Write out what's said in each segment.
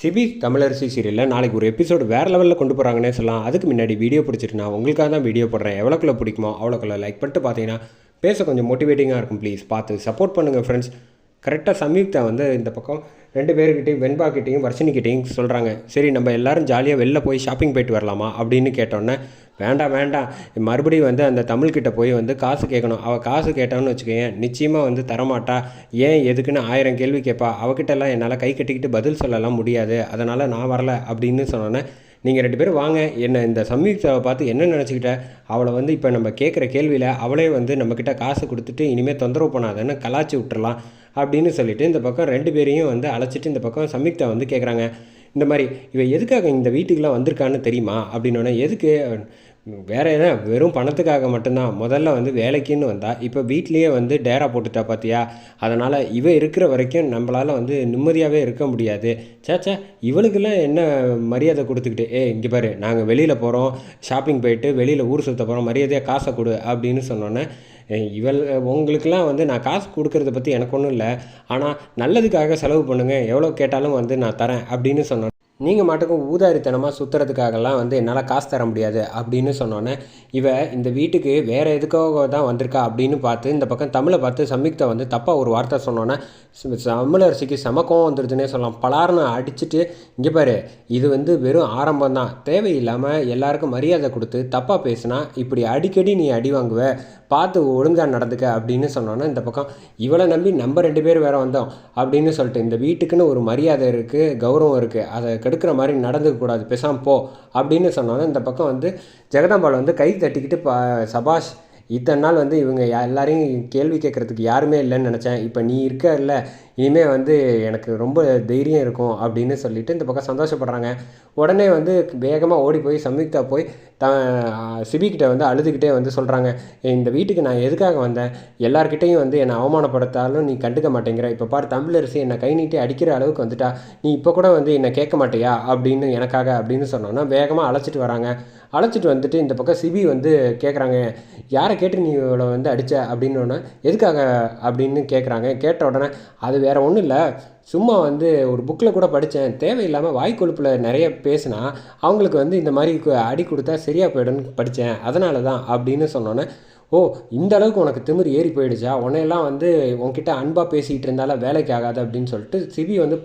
CP Tamilarasi சீரியலில் நாளைக்கு ஒரு எபிசோடு வேறு லெவலில் கொண்டு போகிறாங்கன்னே சொல்லலாம். அதுக்கு முன்னாடி வீடியோ பிடிச்சிட்டு நான் உங்களுக்காக தான் வீடியோ போடுறேன். எவ்வளோக்குள்ள பிடிக்குமோ அவ்வளோக்குள்ள லைக் பண்ணிட்டு பார்த்தீங்கன்னா பேச கொஞ்சம் மோட்டிவேட்டிங்காக இருக்கும் ப்ளீஸ் பார்த்து சப்போர்ட் பண்ணுங்கள் ஃப்ரெண்ட்ஸ் கரெக்டாக சம்யுக்தா வந்து இந்த பக்கம் ரெண்டு பேர்கிட்டையும் வெண்பாக்கிட்டையும் வர்ஷினிக்கிட்டையும் சொல்கிறாங்க சரி நம்ம எல்லாரும் ஜாலியாக வெளில போய் ஷாப்பிங் போயிட்டு வரலாமா அப்படின்னு கேட்டோன்னே வேண்டாம் வேண்டாம். மறுபடியும் வந்து அந்த தமிழ்கிட்ட போய் வந்து காசு கேட்கணும். அவள் காசு கேட்டான்னு வச்சுக்கோயேன் நிச்சயமாக வந்து தரமாட்டா. ஏன் எதுக்குன்னு ஆயிரம் கேள்வி கேட்பா. அவகிட்டலாம் என்னால் கை கட்டிக்கிட்டு பதில் சொல்லலாம் முடியாது. அதனால் நான் வரல அப்படின்னு சொன்னோன்னே நீங்கள் ரெண்டு பேரும் வாங்க. என்ன இந்த சம்யுக்தாவை பார்த்து என்ன நினச்சிக்கிட்ட? அவளை வந்து இப்போ நம்ம கேட்குற கேள்வியில் அவளே வந்து நம்மக்கிட்ட காசு கொடுத்துட்டு இனிமேல் தொந்தரவு பண்ணாதன்னு கலாச்சி விட்டுறலாம். அப்படின்னு சொல்லிட்டு இந்த பக்கம் ரெண்டு பேரையும் வந்து அழைச்சிட்டு இந்த பக்கம் சம்யுக்தா வந்து கேட்குறாங்க இந்த மாதிரி இவன் எதுக்காக இந்த வீட்டுக்கெலாம் வந்திருக்கான்னு தெரியுமா? அப்படின்னோடனே எதுக்கு? வேற என்ன வெறும் பணத்துக்காக மட்டும்தான். முதல்ல வந்து வேலைக்குன்னு வந்தா இப்போ வீட்லேயே வந்து டேரா போட்டுட்டா பார்த்தியா அதனால் இவ இருக்கிற வரைக்கும் நம்மளால் வந்து நிம்மதியாகவே இருக்க முடியாது. சேச்சா இவளுக்கெல்லாம் என்ன மரியாதை கொடுத்துக்கிட்டு ஏ இங்கே பாரு நாங்கள் வெளியில் போகிறோம் ஷாப்பிங் போயிட்டு வெளியில் ஊர் சுற்ற போகிறோம் மரியாதையாக காசை கொடு அப்படின்னு சொன்னோன்னே இவள் உங்களுக்கெல்லாம் வந்து நான் காசு கொடுக்கறத பற்றி எனக்கு ஒன்றும் இல்லை. ஆனால் நல்லதுக்காக செலவு பண்ணுங்கள் எவ்வளோ கேட்டாலும் வந்து நான் தரேன் அப்படின்னு சொன்னோன்னே நீங்கள் மாட்டுக்கும் ஊதாரித்தனமாக சுற்றுறதுக்காகலாம் வந்து என்னால் காசு தர முடியாது அப்படின்னு சொன்னோன்னே இவ இந்த வீட்டுக்கு வேறு எதுக்காக தான் வந்திருக்கா அப்படின்னு பார்த்து இந்த பக்கம் தமிழை பார்த்து சம்யுக்தா வந்து தப்பாக ஒரு வார்த்தை சொன்னோன்னே தமிழரசிக்கு சமக்கம் வந்துடுதுன்னே சொல்லலாம். பலார்னு அடிச்சுட்டு இங்கே பாரு இது வந்து வெறும் ஆரம்பம் தான் தேவையில்லாமல் எல்லாருக்கும் மரியாதை கொடுத்து தப்பாக பேசுனா இப்படி அடிக்கடி நீ அடி வாங்குவ. பார்த்து ஒழுங்காக நடந்துக்க அப்படின்னு சொன்னோன்னா இந்த பக்கம் இவளை நம்பி நம்ம ரெண்டு பேர் வேறு வந்தோம் அப்படின்னு சொல்லிட்டு இந்த வீட்டுக்குன்னு ஒரு மரியாதை இருக்குது கௌரவம் இருக்குது அதை கெடுக்கிற மாதிரி நடந்துக்கக்கூடாது பெசாம் போ அப்படின்னு சொன்னோன்னா இந்த பக்கம் வந்து ஜெகதாம்பாள் வந்து கை தட்டிக்கிட்டு பா சபாஷ் இத்தனை நாள் வந்து இவங்க யா- எல்லாரையும் கேள்வி கேட்குறதுக்கு யாருமே இல்லைன்னு நினச்சேன். இப்போ நீ இருக்க இல்லை இனிமேல் வந்து எனக்கு ரொம்ப தைரியம் இருக்கும் அப்படின்னு சொல்லிட்டு இந்த பக்கம் சந்தோஷப்படுறாங்க. உடனே வந்து வேகமாக ஓடி போய் சம்யுக்தா போய் த சிபிக்கிட்ட வந்து அழுதுகிட்டே வந்து சொல்கிறாங்க இந்த வீட்டுக்கு நான் எதுக்காக வந்தேன்? எல்லார்கிட்டையும் வந்து என்னை அவமானப்படுத்தாலும் நீ கண்டுக்க மாட்டேங்கிற. இப்போ பாரு தமிழரசி என்னை கை நீட்டி அடிக்கிற அளவுக்கு வந்துட்டா. நீ இப்போ கூட வந்து என்னை கேட்க மாட்டியா? அப்படின்னு எனக்காக அப்படின்னு சொன்னோன்னா வேகமாக அழைச்சிட்டு வராங்க. அழைச்சிட்டு வந்துட்டு இந்த பக்கம் சிபி வந்து கேட்குறாங்க யாரை கேட்டு நீ இவளை வந்து அடித்த அப்படின்னோடனே எதுக்காக? அப்படின்னு கேட்குறாங்க கேட்ட உடனே அது வேற ஒன்றும் இல்லை. சும்மா வந்து ஒரு புக்கில் கூட படித்தேன் தேவையில்லாமல் வாய்க்கொழுப்பில் நிறைய பேசினா அவங்களுக்கு வந்து இந்த மாதிரி அடி கொடுத்தா சரியாக போயிடும்னு படித்தேன் அதனால தான் அப்படின்னு சொன்னோன்னே ஓ இந்த அளவுக்கு உனக்கு திமிர் ஏறி போயிடுச்சா? உன்னையெல்லாம் வந்து உன்கிட்ட அன்பாக பேசிகிட்டு இருந்தாலும் வேலைக்கு ஆகாது அப்படின்னு சொல்லிட்டு சிவி வந்து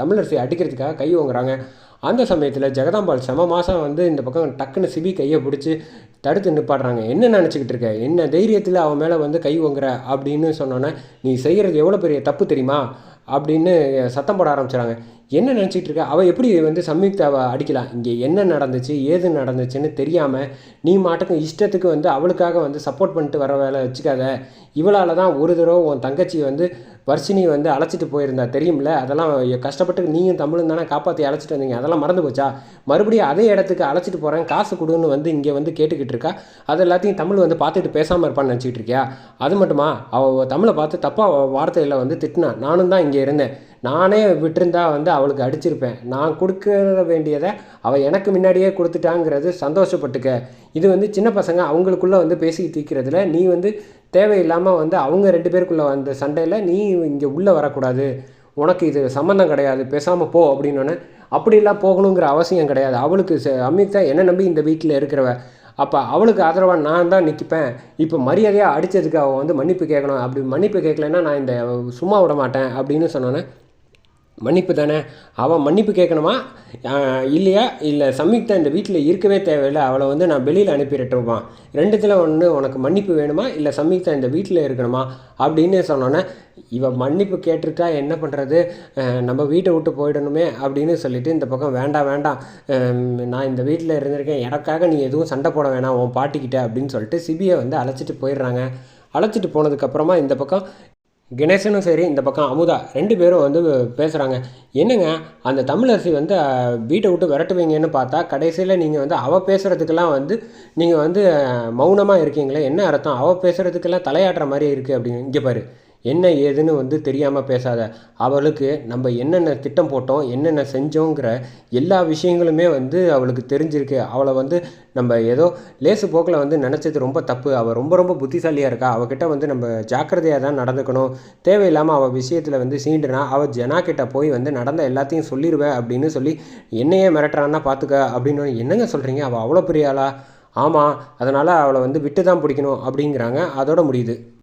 தமிழரசை அடிக்கிறதுக்காக கை வாங்குறாங்க அந்த சமயத்தில் ஜெகதாம்பாள் செம மாதம் வந்து இந்த பக்கம் டக்குன்னு சிபி கையை பிடிச்சி தடுத்து நிப்பாடுறாங்க என்ன நினச்சிக்கிட்டு இருக்க? என்ன தைரியத்தில் அவன் மேலே வந்து கை ஓங்குற? அப்படின்னு சொன்னோன்னே நீ செய்கிறது எவ்வளோ பெரிய தப்பு தெரியுமா? அப்படின்னு சத்தம் போட ஆரம்பிச்சிடாங்க என்ன நினச்சிட்டு இருக்க? அவள் எப்படி வந்து சம்யுக்தாவை அடிக்கலாம்? இங்கே என்ன நடந்துச்சு? ஏது நடந்துச்சுன்னு தெரியாமல் நீ மாட்டுக்கும் இஷ்டத்துக்கு வந்து அவளுக்காக வந்து சப்போர்ட் பண்ணிட்டு வர வேலை வச்சுக்காத. இவளால் தான் ஒரு தடவை உன் தங்கச்சி வந்து வர்ஷினி வந்து அழைச்சிட்டு போயிருந்தா தெரியும்ல? அதெல்லாம் கஷ்டப்பட்டு நீயும் தமிழும் தானே காப்பாற்றி அழைச்சிட்டு வந்தீங்க. அதெல்லாம் மறந்து போச்சா? மறுபடியும் அதே இடத்துக்கு அழைச்சிட்டு போகிறேன் காசு கொடுன்னு வந்து இங்கே வந்து கேட்டுக்கிட்டு இருக்கா? அது எல்லாத்தையும் தமிழ் வந்து பார்த்துட்டு பேசாமல் இருப்பான்னு நினச்சிக்கிட்டு இருக்கியா? அது மட்டுமா? அவள் தமிழை பார்த்து தப்பாக வார்த்தையில் வந்து திட்டினா. நானும் தான் இங்கே இருந்தேன். நானே விட்டிருந்தா வந்து அவளுக்கு அடிச்சிருப்பேன். நான் கொடுக்க வேண்டியதை அவள் எனக்கு முன்னாடியே கொடுத்துட்டாங்கிறது சந்தோஷப்பட்டுக்க. இது வந்து சின்ன பசங்க அவங்களுக்குள்ளே வந்து பேசி தீர்க்கிறதுல நீ வந்து தேவையில்லாமல் வந்து அவங்க ரெண்டு பேருக்குள்ளே வந்த சண்டையில் நீ இங்கே உள்ளே வரக்கூடாது. உனக்கு இது சம்மந்தம் கிடையாது. பேசாமல் போ அப்படின்னோடனே அப்படிலாம் போகணுங்கிற அவசியம் கிடையாது. அவளுக்கு ச- அம்மிக்கு என்ன நம்பி இந்த வீட்டில் இருக்கிறவ. அப்போ அவளுக்கு ஆதரவாக நான் தான் நிற்கிப்பேன் இப்போ மரியாதையாக அடித்ததுக்கு அவள் வந்து மன்னிப்பு கேட்கணும் அப்படி மன்னிப்பு கேட்கலன்னா நான் இந்த சும்மா விட மாட்டேன் அப்படின்னு சொன்னோன்னே மன்னிப்பு தானே? அவன் மன்னிப்பு கேட்கணுமா? இல்லையா? இல்லை சம்யுக்தா இந்த வீட்டில் இருக்கவே தேவையில்லை. அவளை வந்து நான் வெளியில் அனுப்பிட்டுருப்பான் ரெண்டுத்தில் ஒன்று உனக்கு மன்னிப்பு வேணுமா? இல்லை சம்யுக்தா இந்த வீட்டில் இருக்கணுமா? அப்படின்னு சொன்னோன்னே இவன் மன்னிப்பு கேட்டிருக்கா? என்ன பண்ணுறது நம்ம வீட்டை விட்டு போயிடணுமே அப்படின்னு சொல்லிட்டு இந்த பக்கம் வேண்டாம் வேண்டாம் நான் இந்த வீட்டில் இருந்திருக்கேன். எனக்காக நீ எதுவும் சண்டை போட வேணாம். உன் பாட்டிக்கிட்ட அப்படின்னு சொல்லிட்டு சிபியை வந்து அழைச்சிட்டு போயிடுறாங்க. அழைச்சிட்டு போனதுக்கப்புறமா இந்த பக்கம் கணேசனும் சரி இந்த பக்கம் அமுதா ரெண்டு பேரும் வந்து பேசுகிறாங்க என்னங்க அந்த தமிழரசி வந்து வீட்டை விட்டு விரட்டுவீங்கன்னு பார்த்தா கடைசியில் நீங்கள் வந்து அவள் பேசுகிறதுக்கெல்லாம் வந்து நீங்கள் வந்து மௌனமாக இருக்கீங்களே என்ன அர்த்தம்? அவள் பேசுகிறதுக்கெல்லாம் தலையாட்டுற மாதிரி இருக்குது அப்படின்னு இங்கே பாரு. என்ன ஏதுன்னு வந்து தெரியாமல் பேசாத. அவளுக்கு நம்ம என்னென்ன திட்டம் போட்டோம் என்னென்ன செஞ்சோங்கிற எல்லா விஷயங்களுமே வந்து அவளுக்கு தெரிஞ்சிருக்கு. அவளை வந்து நம்ம ஏதோ லேசு போக்கில் வந்து நினச்சது ரொம்ப தப்பு. அவள் ரொம்ப ரொம்ப புத்திசாலியாக இருக்கா? அவகிட்ட வந்து நம்ம ஜாக்கிரதையாக தான் நடந்துக்கணும். தேவையில்லாமல் அவள் விஷயத்தில் வந்து சீண்டுனா அவள் ஜனா கிட்ட போய் வந்து நடந்த எல்லாத்தையும் சொல்லிடுவேன் அப்படின்னு சொல்லி என்னையே மிரட்டுறான்னா பார்த்துக்க அப்படின்னு என்னங்க சொல்கிறீங்க அவள் அவ்வளோ பெரிய ஆளா? ஆமாம் அதனால் அவளை வந்து விட்டு தான் பிடிக்கணும் அப்படிங்கிறாங்க. அதோட முடியுது.